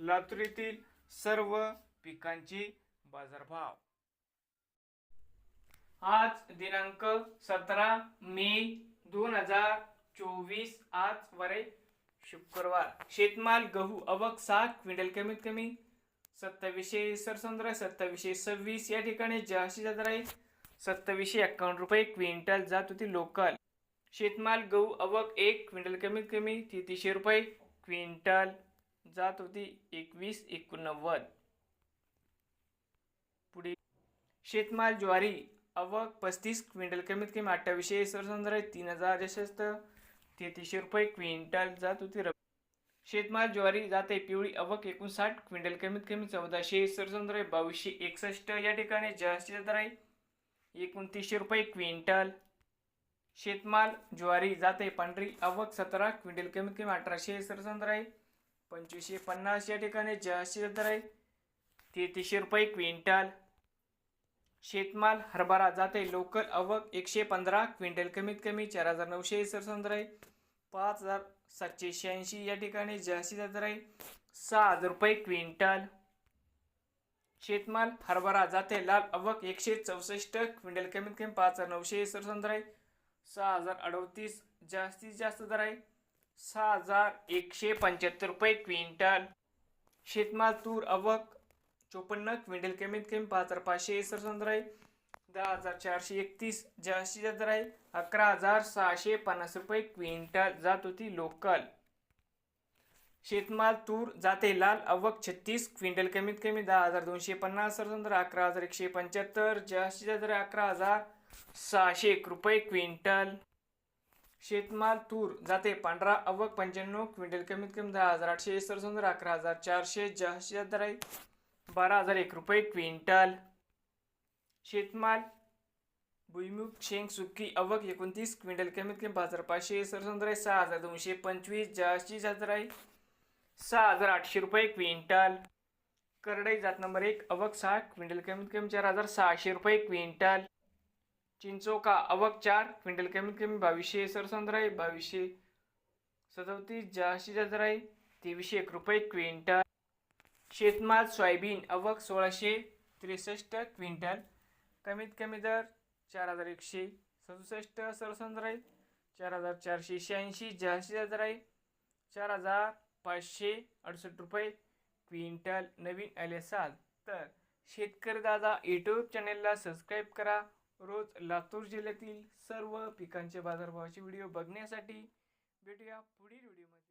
लातूर येथील सर्व पिकांची बाजारभाव. आज दिनांक सतरा मे दोन हजार चोवीस आज वरे शुक्रवार. शेतमाल गहू अवक सात क्विंटल कमीत कमी सत्तावीसशे सरसंद्र सत्तावीसशे सव्वीस या ठिकाणी जास्तीत जास्त आहे सत्तावीसशे एक्कावन्न रुपये क्विंटल जात होती लोकल. शेतमाल गहू अवक एक क्विंटल कमीत कमी तेहतीसशे रुपये क्विंटल. जात होती एकवीस एकोणनव्वद. पुढे शेतमाल ज्वारी अवक पस्तीस क्विंटल कमीत कमी अठ्ठावीसशे सरसंद्र तीन हजार यशस्त तेहतीसशे रुपये क्विंटल जात होती रब्बी. शेतमाल ज्वारी जाते पिवळी अवक एकोणसाठ क्विंटल कमीत कमी चौदाशे सरसंद्र बावीसशे एकसष्ट या ठिकाणी जास्तीत जास्त आहे एकोणतीसशे रुपये क्विंटल. शेतमाल ज्वारी जाते पांढरी अवक सतरा क्विंटल कमीत कमी अठराशे सरसंद्र आहे पंचवीसशे पन्नास या ठिकाणी जास्तीत दर आहे. तेहतीसशे रुपये क्विंटल. शेतमाल हरभरा जाते लोकल अवक एकशे पंधरा क्विंटल कमीत कमी चार हजार नऊशे सरसंदर आहे. पाच हजार सातशे शहाऐंशी या ठिकाणी जास्तीत दर आहे. सहा हजार रुपये क्विंटल. शेतमाल हरभरा जाते लाल अवक एकशे चौसष्ट क्विंटल कमीत कमी पाच हजार नऊशे सरसंदर आहे. सहा हजार अडतीस जास्तीत जास्त दर आहे. सहा हजार एकशे पंच्याहत्तर रुपये क्विंटल. शेतमाल तूर अवक चोपन्न क्विंटल कमीत कमी पाच हजार पाचशे सरसंद्र आहे दहा हजार चारशे एकतीस जास्तीत जास्त दर आहे अकरा हजार सहाशे पन्नास रुपये क्विंटल जात होती लोकल. शेतमाल तूर जाते लाल अवक छत्तीस क्विंटल कमीत कमी दहा हजार दोनशे पन्नास सरसंद्र अकरा हजार एकशे पंच्याहत्तर जास्तीत जास्त दर अकरा हजार सहाशे एक रुपये क्विंटल. शेतमाल तूर जाते. पांढरा अवक पंच्याण्णव क्विंटल कमीत कमी दहा हजार आठशे सरसंद्र अकरा हजार चारशे जास्तीत हजार आहे बारा हजार एक रुपये क्विंटल. शेतमाल भुईमुग शेंग सुकी अवक एकोणतीस क्विंटल कमीत कमी पाच हजार पाचशे सरसंद्र आहे सहा हजार दोनशे पंचवीस जास्तीत हजार आहे सहा हजार आठशे रुपये क्विंटल. करडई जात नंबर एक अवक सहा क्विंटल कमीत कमी चार हजार सहाशे रुपये क्विंटल. चिंचोका अवक चार क्विंटल कमीत कमी बावीसशे सरसंद्र राही बावीसशे सदोतीस जास्तीत जास्त राही तेवीसशे एक रुपये क्विंटल. शेतमाल सोयाबीन अवक सोळाशे त्रेसष्ट क्विंटल. कमीत कमी दर चार हजार एकशे सदुसष्ट सरसंद्र आहे चार हजार चारशे शहाऐंशी जास्तीत जास्त दर चार हजार पाचशे अडुसष्ट रुपये क्विंटल. नवीन आले असाल तर शेतकरी दादा यूट्यूब चॅनेलला सबस्क्राईब करा. रोज लातूर जिल्ह्यातील सर्व पिकांचे बाजारभावाचे व्हिडिओ बघण्यासाठी भेटूया पुढील व्हिडिओमध्ये.